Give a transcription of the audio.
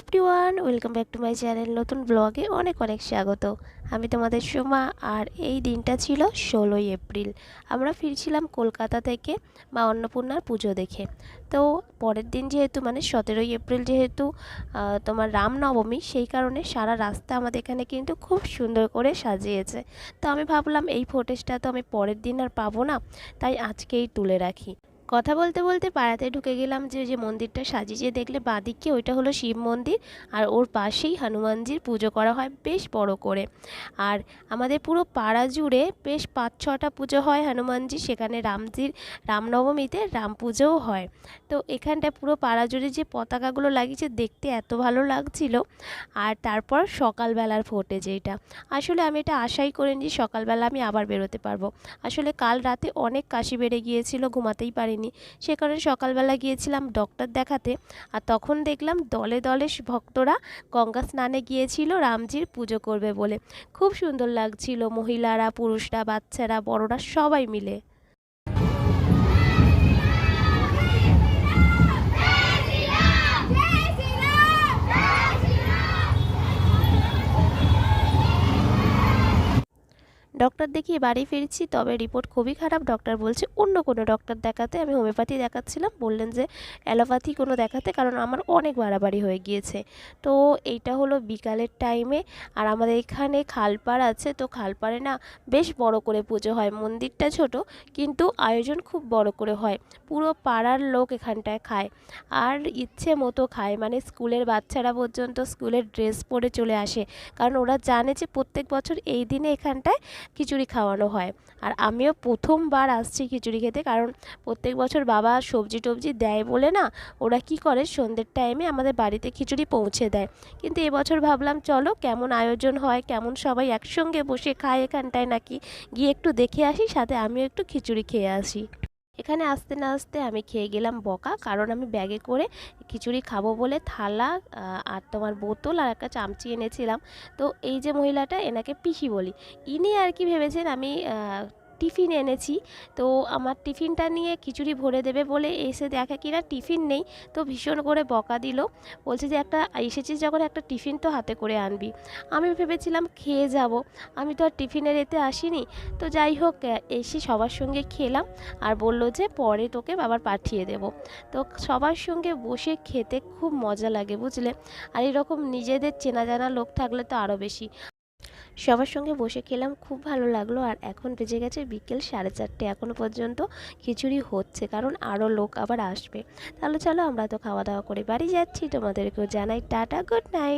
Everyone, welcome back to my channel নতুন ব্লগে অনেক অনেক স্বাগত। আমি তোমাদের সোমা আর এই দিনটা ছিল ষোলোই এপ্রিল। আমরা ফিরছিলাম কলকাতা থেকে মা অন্নপূর্ণার পুজো দেখে। তো পরের দিন যেহেতু মানে সতেরোই এপ্রিল যেহেতু তোমার রামনবমী, সেই কারণে সারা রাস্তা আমাদের এখানে কিন্তু খুব সুন্দর করে সাজিয়েছে। তো আমি ভাবলাম এই ফুটেজটা তো আমি পরের দিন আর পাবো না, তাই আজকেই তুলে রাখি। কথা বলতে বলতে পাড়াতে ঢুকে গেলাম যে যে মন্দিরটা সাজিয়ে দেখলে বাদিকে ওইটা হলো শিব মন্দির আর ওর পাশেই হনুমানজির পুজো করা হয় বেশ বড় করে। আর আমাদের পুরো পাড়া জুড়ে বেশ পাঁচ ছটা পুজো হয় হনুমানজি, সেখানে রামজির রামনবমীতে রাম পুজোও হয়। তো এখানটা পুরো পাড়া জুড়ে যে পতাকাগুলো লাগিয়েছে দেখতে এত ভালো লাগছিল। আর তারপর সকালবেলার ফোটে যেটা আসলে আমি এটা আশাই করিনি যে সকালবেলা আমি আবার বেরোতে পারব। আসলে কাল রাতে অনেক কাশি বেড়ে গিয়েছিল, ঘুমাতেই পারিনি। সে কারণে সকালবেলা গিয়েছিলাম ডক্টর দেখাতে আর তখন দেখলাম দলে দলে ভক্তরা গঙ্গা স্নানে গিয়েছিল রামজির পুজো করবে বলে। খুব সুন্দর লাগছিল মহিলারা, পুরুষরা, বাচ্চারা, বড়রা সবাই মিলে। ডক্টর দেখিয়ে বাড়ি ফিরছি, তবে রিপোর্ট খুবই খারাপ। ডক্টর বলছে, অন্য কোনো ডক্টর দেখাতে আমি হোমিওপ্যাথি দেখাচ্ছিলাম। বললেন যে, অ্যালোপ্যাথি কোনো দেখাতে, কারণ আমার অনেক বাড়াবাড়ি হয়ে গিয়েছে। তো এইটা হলো বিকালের টাইমে। আর আমাদের এখানে খালপাড় আছে, তো খালপাড়ে না বেশ বড় করে পুজো হয়। মন্দিরটা ছোট, কিন্তু আয়োজন খুব বড় করে হয়। পুরো পাড়ার লোক এখানটায় খায়। আর ইচ্ছে মতো খায় মানে স্কুলের বাচ্চারা পর্যন্ত স্কুলের ড্রেস পরে চলে আসে। কারণ ওরা জানে যে প্রত্যেক বছর এই দিনে এখানটায় খিচুড়ি খাওয়ানো হয়। আর আমিও প্রথমবার আসছি খিচুড়ি খেতে, কারণ প্রত্যেক বছর বাবা সবজি টবজি দেয় বলে না, ওরা কি করে, সন্ধ্যের টাইমে আমাদের বাড়িতে খিচুড়ি পৌঁছে দেয়। কিন্তু এবছর ভাবলাম, চলো কেমন আয়োজন হয়, কেমন সবাই একসঙ্গে বসে খায় এখানটায় নাকি, গিয়ে একটু দেখে আসি, সাথে আমিও একটু খিচুড়ি খেয়ে আসি। এখানে আসতে না আসতে আমি খেয়ে গেলাম বকা, কারণ আমি ব্যাগে করে খিচুড়ি খাব বলে থালা আর তোমার বোতল আর একটা চামচি এনেছিলাম। তো এই যে মহিলাটা এনাকে পিসি বলি, ইনি আর কি ভেবেছেন আমি টিফিন এনেছি। তো আমার টিফিনটা নিয়ে খিচুড়ি ভরে দেবে বলে এসে দেখে কিনা টিফিন নেই। তো ভীষণ করে বকা দিল। বলছে যে একটা, এসেছিস যখন একটা টিফিন তো হাতে করে আনবি। আমি ভেবেছিলাম খেয়ে যাব। আমি তো আর টিফিনের এতে আসিনি। তো যাই হোক এসে সবার সঙ্গে খেলাম। আর বলল যে পরে তোকে আবার পাঠিয়ে দেব। তো সবার সঙ্গে বসে খেতে খুব মজা লাগে, বুঝলে? আর এরকম নিজেদের চেনা জানা লোক থাকলে তো আরও বেশি। সবার সঙ্গে বসে খেলাম, খুব ভালো লাগল। আর এখন বেজে গেছে বিকেল সাড়ে চারটে এখনও পর্যন্ত খিচুড়ি হচ্ছে, কারণ আরও লোক আবার আসবে। তাহলে চলো আমরা তো খাওয়া দাওয়া করে বাড়ি যাচ্ছি, তোমাদেরকেও জানাই টাটা গুড নাইট